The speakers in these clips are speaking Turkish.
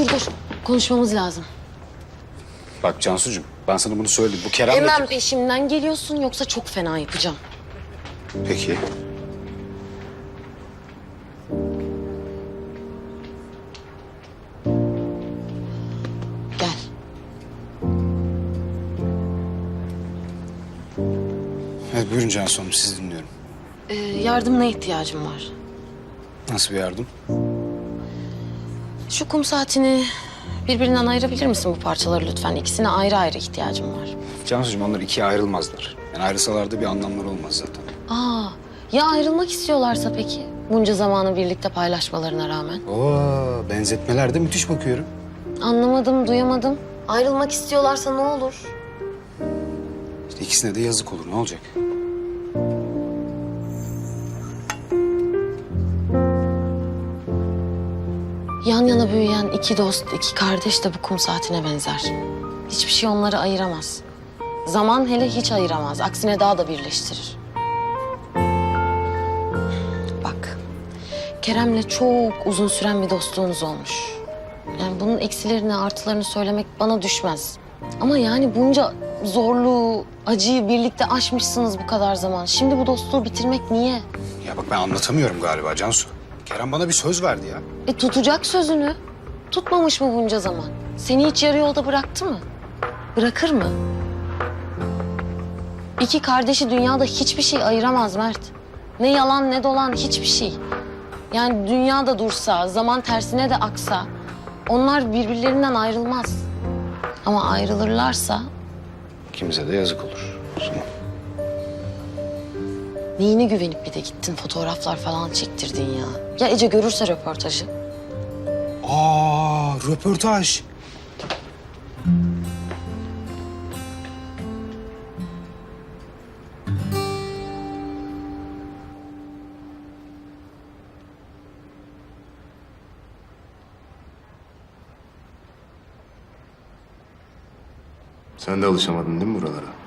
dur dur. Konuşmamız lazım. Bak Cansucuğum ben sana bunu söyledim. Bu Kerem Hemen peşimden geliyorsun yoksa çok fena yapacağım. Peki. Gel. Evet buyurun Cansu Hanım sizi dinliyorum. Ee, yardımına ihtiyacım var. Nasıl bir yardım? Şu kum saatini birbirinden ayırabilir misin bu parçaları lütfen? İkisine ayrı ayrı ihtiyacım var. Cansucuğum onlar ikiye ayrılmazlar. Yani ayrılsalar bir anlamları olmaz zaten. Aa, ya ayrılmak istiyorlarsa peki? Bunca zamanı birlikte paylaşmalarına rağmen. Oo benzetmeler de müthiş bakıyorum. Anlamadım, duyamadım. Ayrılmak istiyorlarsa ne olur? İşte ikisine de yazık olur ne olacak? Yan yana büyüyen iki dost, iki kardeş de bu kum saatine benzer. Hiçbir şey onları ayıramaz. Zaman hele hiç ayıramaz. Aksine daha da birleştirir. Bak, Kerem'le çok uzun süren bir dostluğunuz olmuş. Yani bunun eksilerini, artılarını söylemek bana düşmez. Ama yani bunca zorluğu, acıyı birlikte aşmışsınız bu kadar zaman. Şimdi bu dostluğu bitirmek niye? Ya bak ben anlatamıyorum galiba Cansu. Kerem bana bir söz verdi ya. E tutacak sözünü. Tutmamış mı bunca zaman? Seni hiç yarı yolda bıraktı mı? Bırakır mı? İki kardeşi dünyada hiçbir şey ayıramaz Mert. Ne yalan ne dolan hiçbir şey. Yani dünyada dursa, zaman tersine de aksa... ...onlar birbirlerinden ayrılmaz. Ama ayrılırlarsa İkimize de yazık olur. Zaman. Neyine güvenip bir de gittin fotoğraflar falan çektirdin ya. Ya Ece görürse röportajı? Aa röportaj. Sen de alışamadın değil mi buralara?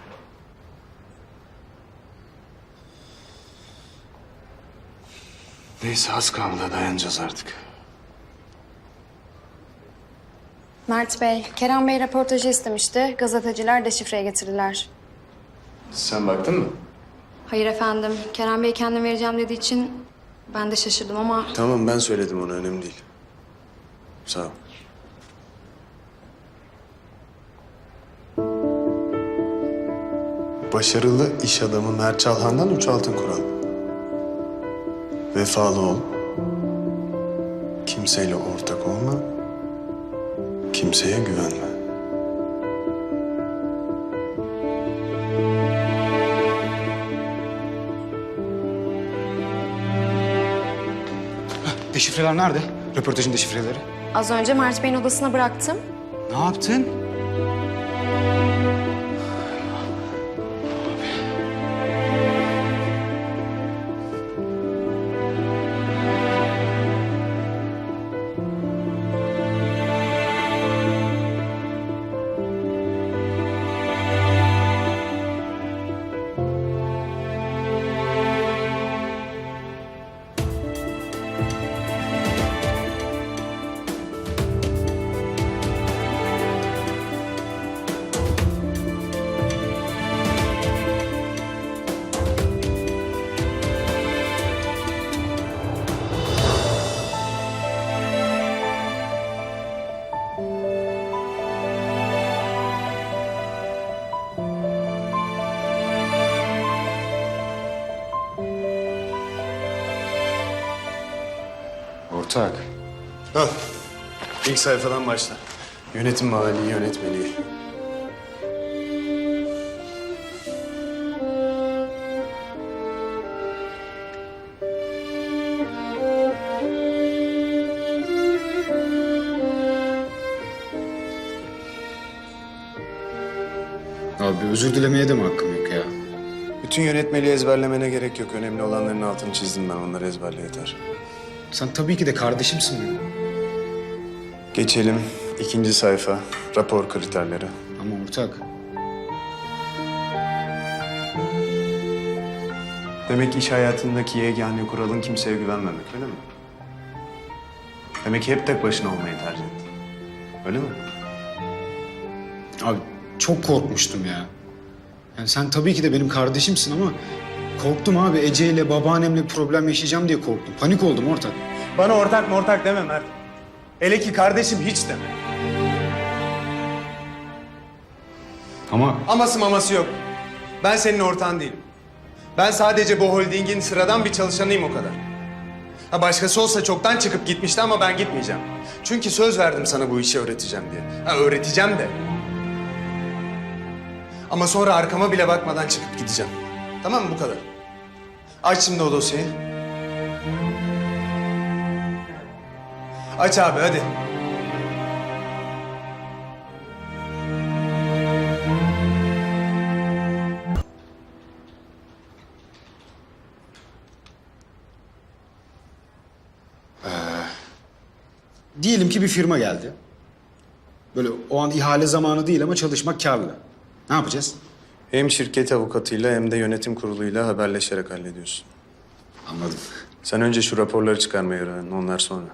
Neyse az kaldı dayanacağız artık. Mert Bey, Kerem Bey röportajı istemişti. Gazeteciler deşifreye getirdiler. Sen baktın mı? Hayır efendim, Kerem Bey kendim vereceğim dediği için ben de şaşırdım ama Tamam ben söyledim ona önemli değil. Sağ ol. Başarılı iş adamı Mert Çalhan'dan üç altın kural. Vefalı ol. Kimseyle ortak olma. Kimseye güvenme. Deşifreler nerede? Röportajın deşifreleri. az önce Mert Bey'in odasına bıraktım. Ne yaptın? Ortak. Al. İlk sayfadan başla. Yönetim mali yönetmeliği. Abi özür dilemeye de mi hakkım yok ya? Bütün yönetmeliği ezberlemene gerek yok. Önemli olanların altını çizdim ben. Onları ezberle yeter. Sen tabii ki de kardeşimsin benim. Geçelim. ikinci sayfa. Rapor kriterleri. Ama ortak. Demek iş hayatındaki yegane kuralın kimseye güvenmemek öyle mi? Demek ki hep tek başına olmayı tercih ettin. Öyle mi? Abi çok korkmuştum ya. Yani sen tabii ki de benim kardeşimsin ama korktum abi. Ece ile babaannemle problem yaşayacağım diye korktum. Panik oldum ortak. Bana ortak mı ortak deme Mert. Hele ki kardeşim hiç deme. Ama Aması maması yok. Ben senin ortağın değilim. Ben sadece bu holdingin sıradan bir çalışanıyım o kadar. Ha başkası olsa çoktan çıkıp gitmişti ama ben gitmeyeceğim. Çünkü söz verdim sana bu işi öğreteceğim diye. Ha öğreteceğim de. Ama sonra arkama bile bakmadan çıkıp gideceğim. Tamam mı bu kadar? Aç şimdi o dosyayı. Aç abi hadi. diyelim ki bir firma geldi. Böyle o an ihale zamanı değil ama çalışmak karlı. Ne yapacağız? Hem şirket avukatıyla hem de yönetim kuruluyla haberleşerek hallediyorsun. Anladım. Sen önce şu raporları çıkarmayı öğren, onlar sonra.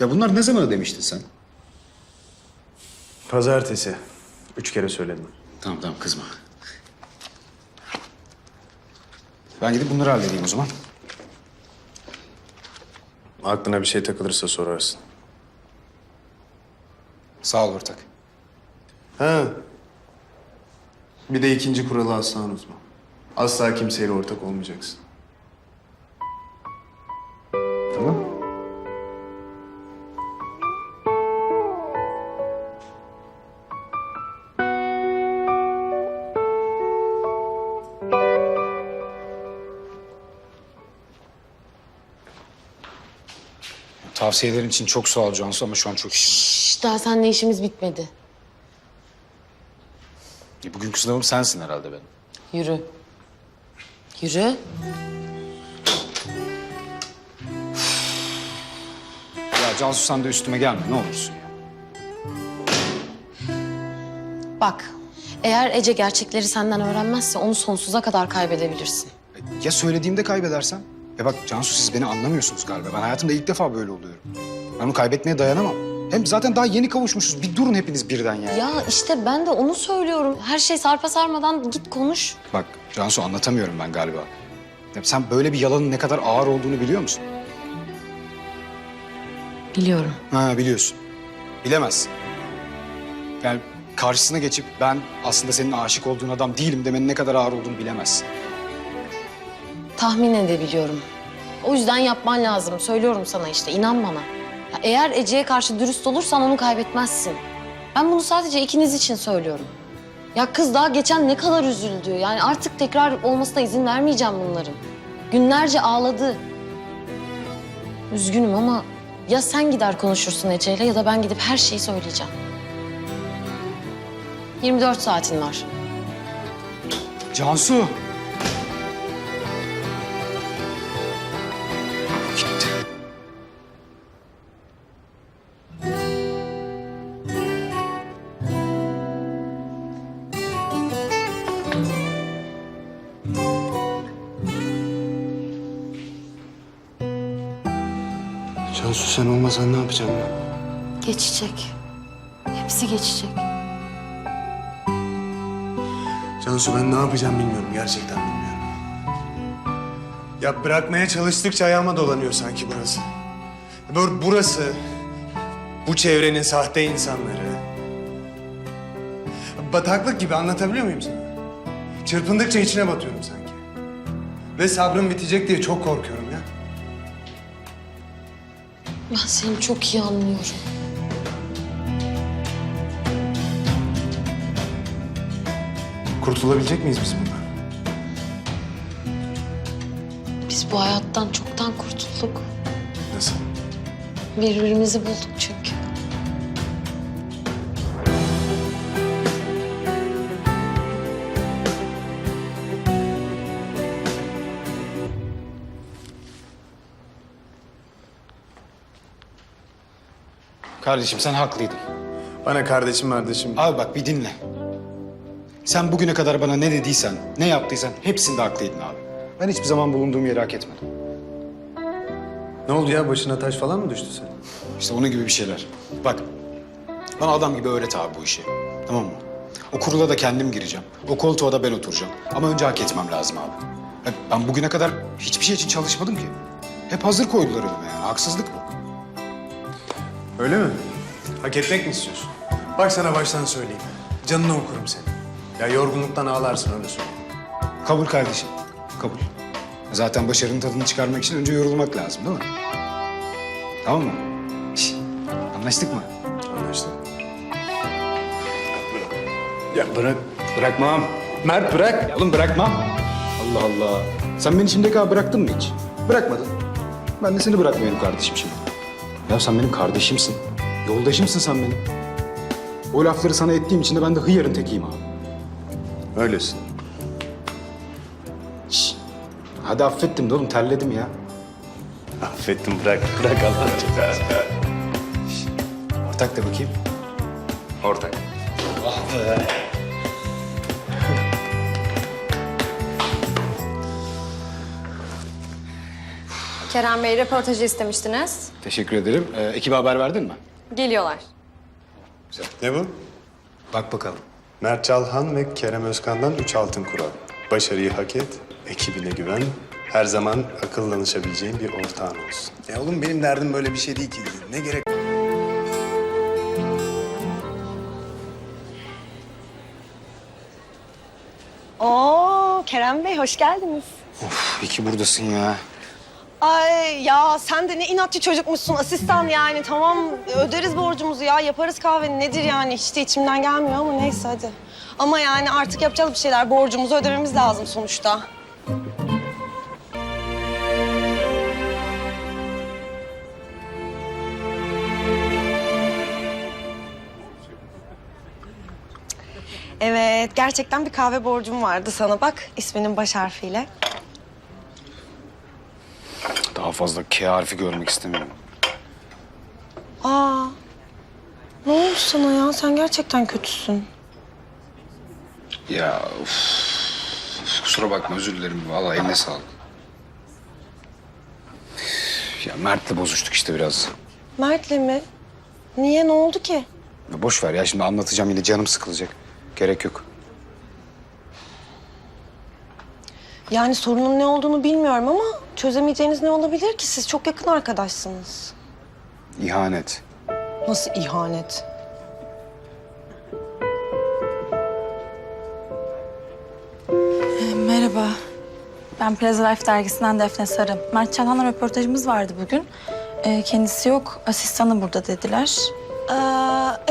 Ya bunlar ne zaman demiştin sen? Pazartesi. Üç kere söyledim. Tamam tamam kızma. Ben gidip bunları halledeyim o zaman. Aklına bir şey takılırsa sorarsın. Sağ ol ortak. Ha. Bir de ikinci kuralı asla unutma. Asla kimseyle ortak olmayacaksın. Tavsiyelerin için çok sağ ol Cansu ama şu an çok... Şşş, daha seninle işimiz bitmedi. E, Bugünkü sınavım sensin herhalde benim. Yürü. Yürü. Ya Cansu sen de üstüme gelme ne olursun ya. Bak, eğer Ece gerçekleri senden öğrenmezse onu sonsuza kadar kaybedebilirsin. E, Ya söylediğimde kaybedersem? Ya bak Cansu siz beni anlamıyorsunuz galiba. Ben hayatımda ilk defa böyle oluyorum. Ben onu kaybetmeye dayanamam. Hem zaten daha yeni kavuşmuşuz. Bir durun hepiniz birden ya. Ya işte ben de onu söylüyorum. Her şey sarpa sarmadan git konuş. Bak Cansu anlatamıyorum ben galiba. Ya sen böyle bir yalanın ne kadar ağır olduğunu biliyor musun? Biliyorum. Ha biliyorsun. Bilemezsin. Yani karşısına geçip ben aslında senin aşık olduğun adam değilim demenin ne kadar ağır olduğunu bilemezsin. Tahmin edebiliyorum. O yüzden yapman lazım. Söylüyorum sana işte, inan bana. Ya eğer Ece'ye karşı dürüst olursan onu kaybetmezsin. Ben bunu sadece ikiniz için söylüyorum. Ya kız daha geçen ne kadar üzüldü. Yani artık tekrar olmasına izin vermeyeceğim bunların. Günlerce ağladı. Üzgünüm ama ya sen gider konuşursun Ece'yle ya da ben gidip her şeyi söyleyeceğim. 24 saatin var. Cansu! Olmasan ne yapacağım ben? Geçecek. Hepsi geçecek. Cansu ben ne yapacağım bilmiyorum. Gerçekten bilmiyorum. Ya bırakmaya çalıştıkça ayağıma dolanıyor sanki burası. Böyle burası, bu çevrenin sahte insanları. Bataklık gibi anlatabiliyor muyum sana? Çırpındıkça içine batıyorum sanki. Ve sabrım bitecek diye çok korkuyorum. Ben seni çok iyi anlıyorum. Kurtulabilecek miyiz biz bundan? Biz bu hayattan çoktan kurtulduk. Nasıl? Birbirimizi bulduk çünkü. Kardeşim sen haklıydın. Bana kardeşim kardeşim. Abi bak bir dinle. Sen bugüne kadar bana ne dediysen, ne yaptıysan hepsinde haklıydın abi. Ben hiçbir zaman bulunduğum yeri hak etmedim. Ne oldu ya? Başına taş falan mı düştü sen? İşte onun gibi bir şeyler. Bak, bana adam gibi öğret abi bu işi. Tamam mı? O kurula da kendim gireceğim. O koltuğa da ben oturacağım. Ama önce hak etmem lazım abi. Ben bugüne kadar hiçbir şey için çalışmadım ki. Hep hazır koydular önüme yani. Haksızlık bu. Öyle mi? Hak etmek mi istiyorsun? Bak sana baştan söyleyeyim. Canını okurum seni. Ya yorgunluktan ağlarsın öyle söyleyeyim. Kabul kardeşim. Kabul. Zaten başarının tadını çıkarmak için önce yorulmak lazım değil mi? Tamam mı? Şş, anlaştık mı? Anlaştık. Ya bırak. Bırakmam. Mert bırak. Ya Oğlum bırakmam. Allah Allah. Sen beni şimdiye kadar bıraktın mı hiç? Bırakmadın. Ben de seni bırakmıyorum kardeşim şimdi. Ya sen benim kardeşimsin. Yoldaşımsın sen benim. O lafları sana ettiğim için de ben de hıyarın tekiyim abi. Öylesin. Şş. Hadi affettim de oğlum terledim ya. Affettim bırak. Bırak Allah Ortak da bakayım. Ortak. Kerem Bey röportajı istemiştiniz. Teşekkür ederim. Ee, ekibe haber verdin mi? Geliyorlar. Ne bu? Bak bakalım. Mert Çalhan ve Kerem Özkan'dan üç altın kural. Başarıyı hak et, ekibine güven, her zaman akıl danışabileceğin bir ortağın olsun. Ya oğlum benim derdim böyle bir şey değil ki. Ne gerek Oo Kerem Bey hoş geldiniz. İyi ki buradasın ya. Ay ya sen de ne inatçı çocukmuşsun asistan yani tamam öderiz borcumuzu ya yaparız kahveni nedir yani hiç de içimden gelmiyor ama neyse hadi. Ama yani artık yapacağız bir şeyler borcumuzu ödememiz lazım sonuçta. Evet, gerçekten bir kahve borcum vardı sana. Bak, isminin baş harfiyle. Daha fazla K harfi görmek istemiyorum. Aa, ne oldu sana ya? Sen gerçekten kötüsün. Ya uf. Kusura bakma özür dilerim. Vallahi eline sağlık. Ya Mert'le bozuştuk işte biraz. Mert'le mi? Niye, ne oldu ki? Ya boş ver ya şimdi anlatacağım yine canım sıkılacak. Gerek yok. Yani sorunun ne olduğunu bilmiyorum ama çözemeyeceğiniz ne olabilir ki? Siz çok yakın arkadaşsınız. İhanet. Nasıl ihanet? Merhaba. Ben Plaza Life dergisinden Defne Sarı. Mert Çalhan'la röportajımız vardı bugün. Ee, kendisi yok, asistanı burada dediler. Ee,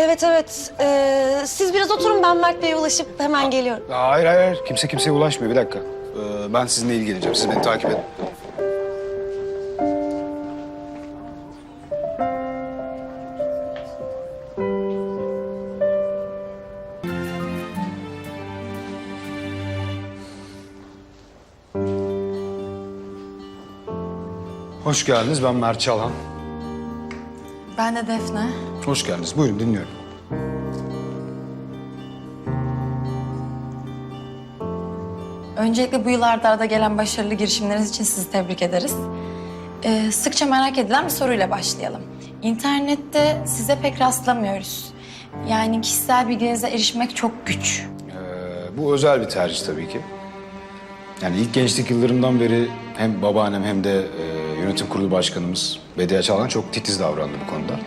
evet evet. Ee, siz biraz oturun ben Mert Bey'e ulaşıp hemen geliyorum. Hayır hayır kimse kimseye ulaşmıyor bir dakika. Ee, ben sizinle ilgileneceğim. Siz beni takip edin. Hoş geldiniz. Ben Mert Çalhan. Ben de Defne. Hoş geldiniz. Buyurun dinliyorum. Öncelikle bu yıllarda arada gelen başarılı girişimleriniz için sizi tebrik ederiz. Ee, sıkça merak edilen bir soruyla başlayalım. İnternette size pek rastlamıyoruz. Yani kişisel bilgilerinize erişmek çok güç. Ee, bu özel bir tercih tabii ki. Yani ilk gençlik yıllarımdan beri hem babaannem hem de e, yönetim kurulu başkanımız Bediye Çağlan çok titiz davrandı bu konuda.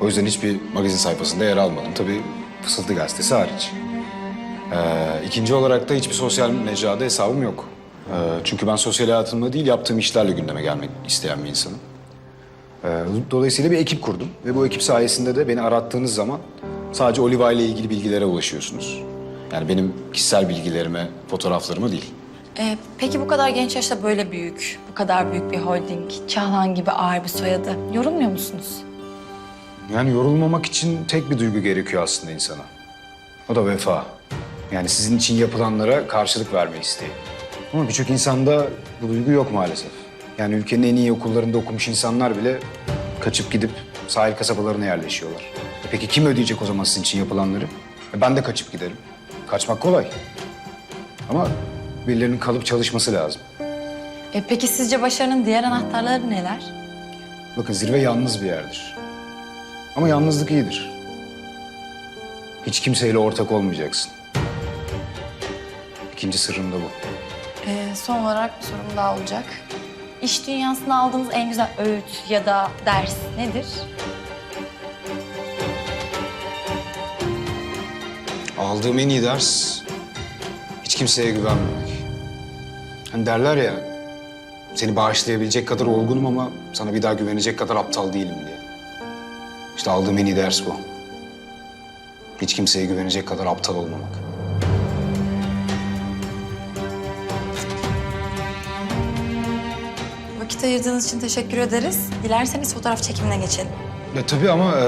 O yüzden hiçbir magazin sayfasında yer almadım. Tabii Fısıltı Gazetesi hariç. Ee, ikinci olarak da hiçbir sosyal mecrada hesabım yok. Ee, çünkü ben sosyal hayatımda değil yaptığım işlerle gündeme gelmek isteyen bir insanım. Ee, Dolayısıyla bir ekip kurdum ve bu ekip sayesinde de beni arattığınız zaman sadece Oliva ile ilgili bilgilere ulaşıyorsunuz. Yani benim kişisel bilgilerime, fotoğraflarıma değil. Ee, peki bu kadar genç yaşta böyle büyük, bu kadar büyük bir holding, Çağlan gibi ağır bir soyadı yorulmuyor musunuz? Yani yorulmamak için tek bir duygu gerekiyor aslında insana. O da vefa. Yani sizin için yapılanlara karşılık verme isteği. Ama birçok insanda bu duygu yok maalesef. Yani ülkenin en iyi okullarında okumuş insanlar bile kaçıp gidip sahil kasabalarına yerleşiyorlar. E peki kim ödeyecek o zaman sizin için yapılanları? E ben de kaçıp giderim. Kaçmak kolay. Ama birilerinin kalıp çalışması lazım. Ee, peki sizce başarının diğer anahtarları neler? Bakın zirve yalnız bir yerdir. Ama yalnızlık iyidir. Hiç kimseyle ortak olmayacaksın. İkinci sırrım da bu. Ee, son olarak bir sorum daha olacak. İş dünyasında aldığınız en güzel öğüt ya da ders nedir? Aldığım en iyi ders hiç kimseye güvenmemek. Hani derler ya seni bağışlayabilecek kadar olgunum ama sana bir daha güvenecek kadar aptal değilim diye. İşte aldığım en iyi ders bu. Hiç kimseye güvenecek kadar aptal olmamak. Vakit ayırdığınız için teşekkür ederiz. Dilerseniz fotoğraf çekimine geçelim. Ya, tabii ama e,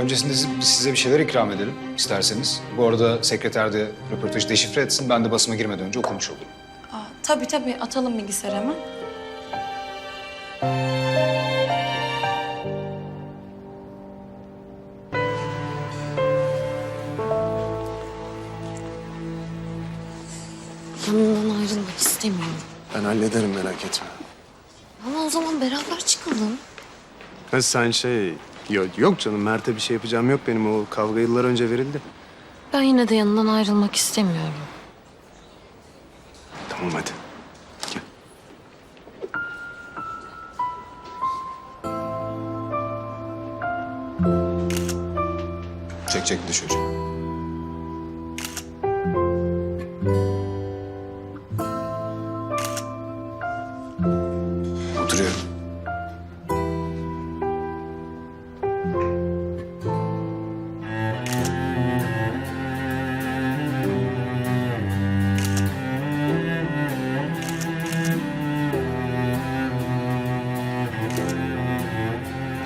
öncesinde siz- size bir şeyler ikram edelim isterseniz. Bu arada sekreter de röportajı deşifre etsin. Ben de basıma girmeden önce okumuş olurum. Aa, tabii tabii atalım bilgisayara hemen. Yanından ayrılmak istemiyorum. Ben hallederim merak etme. O zaman beraber çıkalım. Ha sen şey... Yok, yok canım Mert'e bir şey yapacağım yok benim. O kavga yıllar önce verildi. Ben yine de yanından ayrılmak istemiyorum. Tamam hadi. Gel. Çek çek düş hocam. Oturuyorum.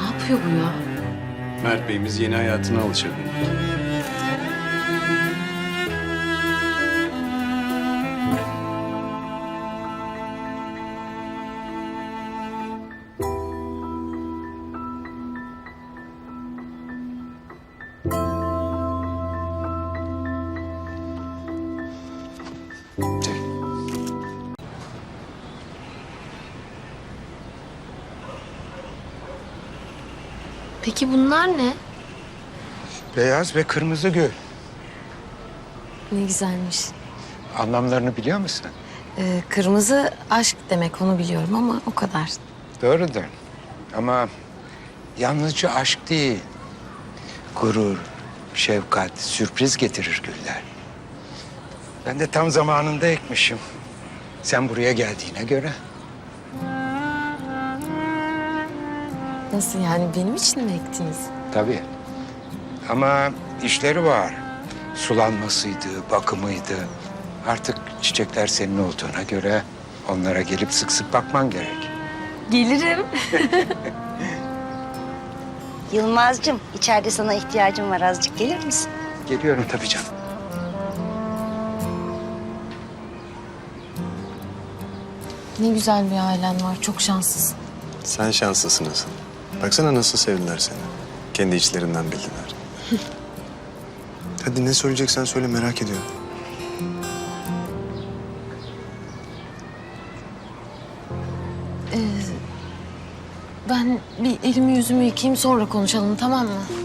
Ne yapıyor bu ya? Mert Bey'imiz yeni hayatına alışıyor. Peki bunlar ne? Beyaz ve kırmızı gül. Ne güzelmiş. Anlamlarını biliyor musun? Ee, kırmızı aşk demek onu biliyorum ama o kadar. Doğrudur. Ama yalnızca aşk değil. Gurur, şefkat, sürpriz getirir güller. Ben de tam zamanında ekmişim. Sen buraya geldiğine göre. Nasıl yani benim için mi ektiniz? Tabii. Ama işleri var. Sulanmasıydı, bakımıydı. Artık çiçekler senin olduğuna göre onlara gelip sık sık bakman gerek. Gelirim. Yılmaz'cığım içeride sana ihtiyacım var azıcık gelir misin? Geliyorum tabii canım. Ne güzel bir ailen var. Çok şanslısın. Sen şanslısın asıl. Baksana nasıl sevdiler seni. Kendi içlerinden bildiler. Hadi ne söyleyeceksen söyle merak ediyorum. Ben bir elimi yüzümü yıkayayım sonra konuşalım tamam mı?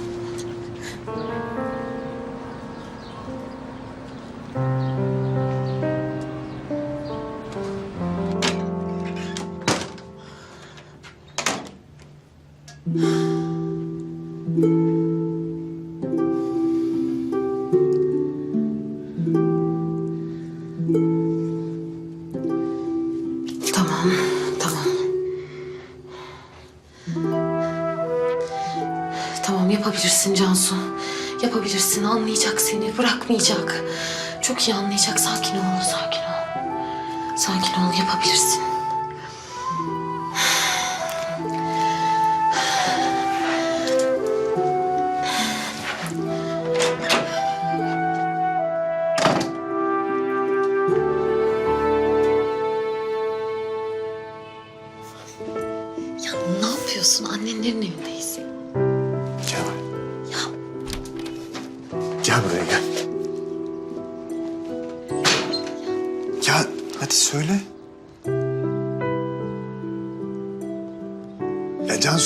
Yapabilirsin Cansu. Yapabilirsin, anlayacak seni, bırakmayacak. Çok iyi anlayacak. Sakin ol, sakin ol. Sakin ol, yapabilirsin.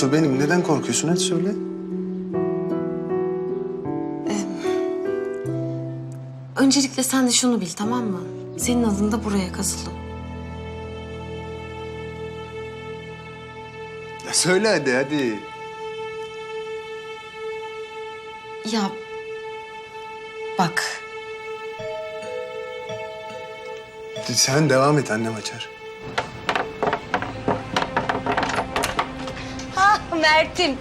Cansu benim neden korkuyorsun hadi söyle. Öncelikle sen de şunu bil tamam mı? Senin adın da buraya kazılı. Ya söyle hadi hadi. Ya bak Sen devam et annem açar. Mert'im.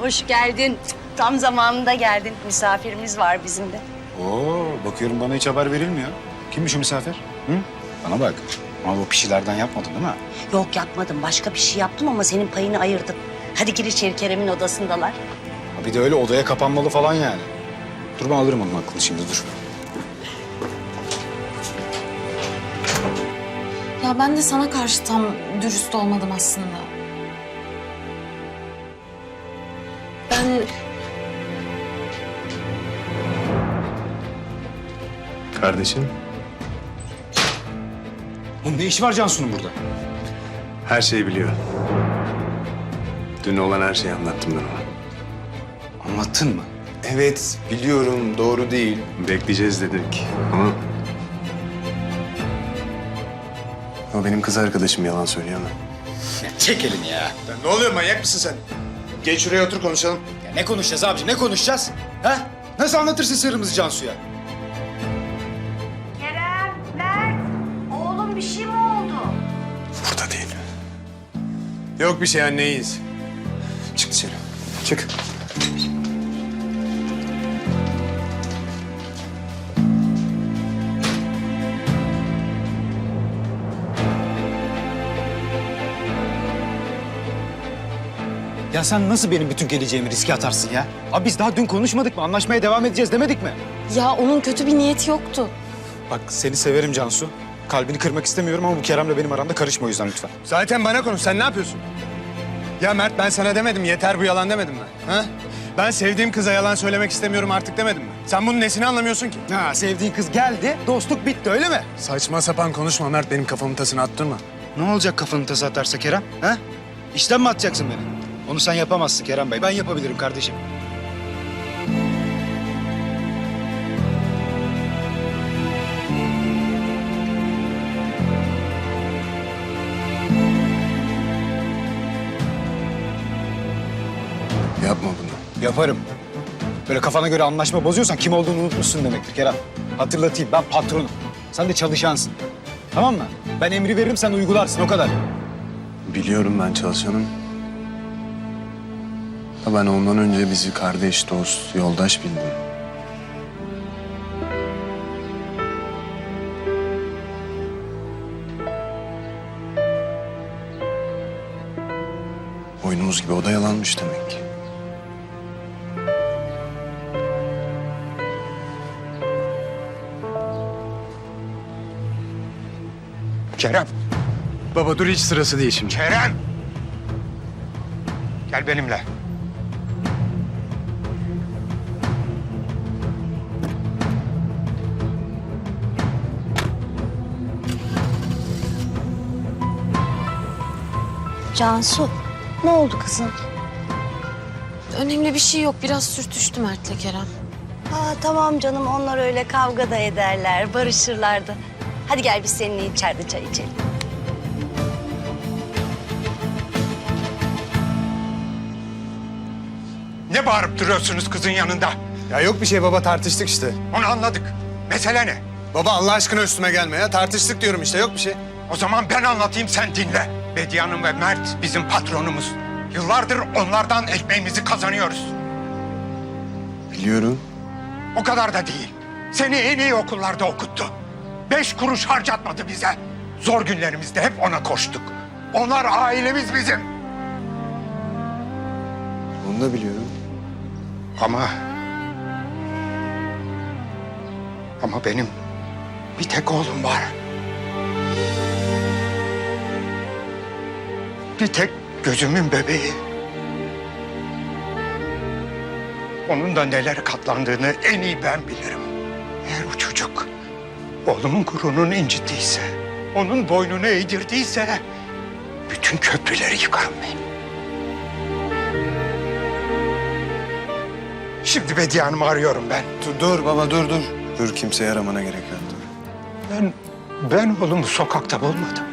Hoş geldin. Tam zamanında geldin. Misafirimiz var bizim de. Oo, bakıyorum bana hiç haber verilmiyor. Kimmiş o misafir? Hı? Bana bak. Ama bu pişilerden yapmadın değil mi? Yok yapmadım. Başka bir şey yaptım ama senin payını ayırdım. Hadi gir içeri Kerem'in odasındalar. Ha, Bir de öyle odaya kapanmalı falan yani. Dur ben alırım onun aklını şimdi dur. ya ben de sana karşı tam dürüst olmadım aslında. Kardeşim Oğlum ne işi var Cansu'nun burada? her şeyi biliyor. Dün olan her şeyi anlattım ben ona. Anlattın mı? Evet biliyorum doğru değil. Bekleyeceğiz dedik ama... O benim kız arkadaşım yalan söyleyemem. Çek elini ya. Ya ne oluyor manyak mısın sen? Geç şuraya otur konuşalım. ya. Ne konuşacağız abici ne konuşacağız? Ha? Nasıl anlatırsın sırrımızı Cansu'ya? Yok bir şey anne iyiyiz. Çık dışarı. Çık. Ya sen nasıl benim bütün geleceğimi riske atarsın ya? Abi biz daha dün konuşmadık mı? Anlaşmaya devam edeceğiz demedik mi? ya onun kötü bir niyeti yoktu. Bak seni severim Cansu. Kalbini kırmak istemiyorum ama bu Kerem'le benim aramda karışma o yüzden lütfen. Zaten bana konuş. Sen ne yapıyorsun? Ya Mert ben sana demedim. Yeter bu yalan demedim mi? Ha? Ben sevdiğim kıza yalan söylemek istemiyorum artık demedim mi? Sen bunun nesini anlamıyorsun ki? Ha sevdiğin kız geldi, dostluk bitti öyle mi? Saçma sapan konuşma Mert. Benim kafamın tasını attırma. Ne olacak kafanı tası atarsa Kerem? Ha? İşten mi atacaksın beni? Onu sen yapamazsın Kerem Bey. Ben yapabilirim kardeşim. Yaparım. Böyle kafana göre anlaşma bozuyorsan kim olduğunu unutmuşsun demektir Kerem. Hatırlatayım ben patronum. Sen de çalışansın. Tamam mı? Ben emri veririm sen uygularsın o kadar. Biliyorum ben çalışanım. Da ben ondan önce bizi kardeş, dost, yoldaş bildim. Oyunumuz gibi o da yalanmış demek Kerem, Baba dur hiç sırası değil şimdi. Kerem! Gel benimle. Cansu, ne oldu kızım? Önemli bir şey yok. Biraz sürtüştü Mert'le Kerem. Aa, tamam canım onlar öyle kavga da ederler, barışırlar da. Hadi gel biz seninle içeride çay içelim. Ne bağırıp duruyorsunuz kızın yanında? Ya yok bir şey baba tartıştık işte. Onu anladık. Mesele ne? Baba Allah aşkına üstüme gelme ya. Tartıştık diyorum işte yok bir şey. O zaman ben anlatayım sen dinle. Bediye Hanım ve Mert bizim patronumuz. Yıllardır onlardan ekmeğimizi kazanıyoruz. Biliyorum. O kadar da değil. Seni en iyi okullarda okuttu. Beş kuruş harcatmadı bize. Zor günlerimizde hep ona koştuk. Onlar ailemiz bizim. Onu da biliyorum. Ama... Ama benim bir tek oğlum var. Bir tek gözümün bebeği. Onun da nelere katlandığını en iyi ben bilirim. Eğer o çocuk Oğlumun gururunu incittiyse, onun boynunu eğdirdiyse... ...bütün köprüleri yıkarım ben. Şimdi Bediye Hanım'ı arıyorum ben. Dur, dur baba dur dur. Dur kimseye aramana gerek yok. Ben, ben oğlumu sokakta bulmadım.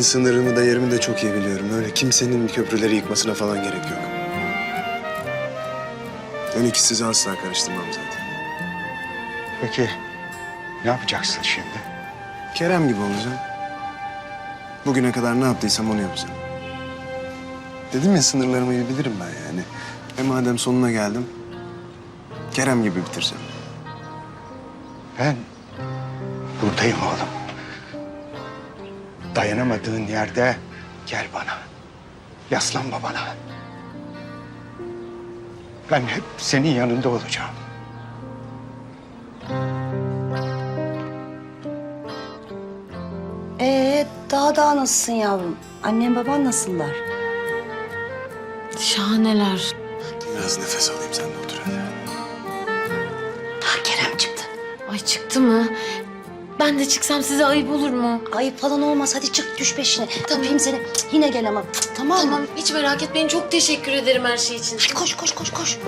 Ben sınırımı da yerimi de çok iyi biliyorum. Öyle kimsenin köprüleri yıkmasına falan gerek yok. Ben ikisizi asla karıştırmam zaten. Peki ne yapacaksın şimdi? Kerem gibi olacağım. Bugüne kadar ne yaptıysam onu yapacağım. Dedim ya sınırlarımı iyi bilirim ben yani. E madem sonuna geldim, Kerem gibi bitireceğim. Ben buradayım oğlum. Dayanamadığın yerde gel bana. Yaslan babana. Ben hep senin yanında olacağım. Ee, daha daha nasılsın yavrum? Annen baban nasıllar? Şahaneler. Biraz nefes alayım sen de otur hadi. Ha Kerem çıktı. Ay çıktı mı? Ben de çıksam size ayıp olur mu? Ayıp falan olmaz. Hadi çık düş peşine. Öpeyim seni. Cık, Yine gel ama. Cık, Tamam mı? Tamam hiç merak etmeyin çok teşekkür ederim her şey için. Hadi koş koş koş koş.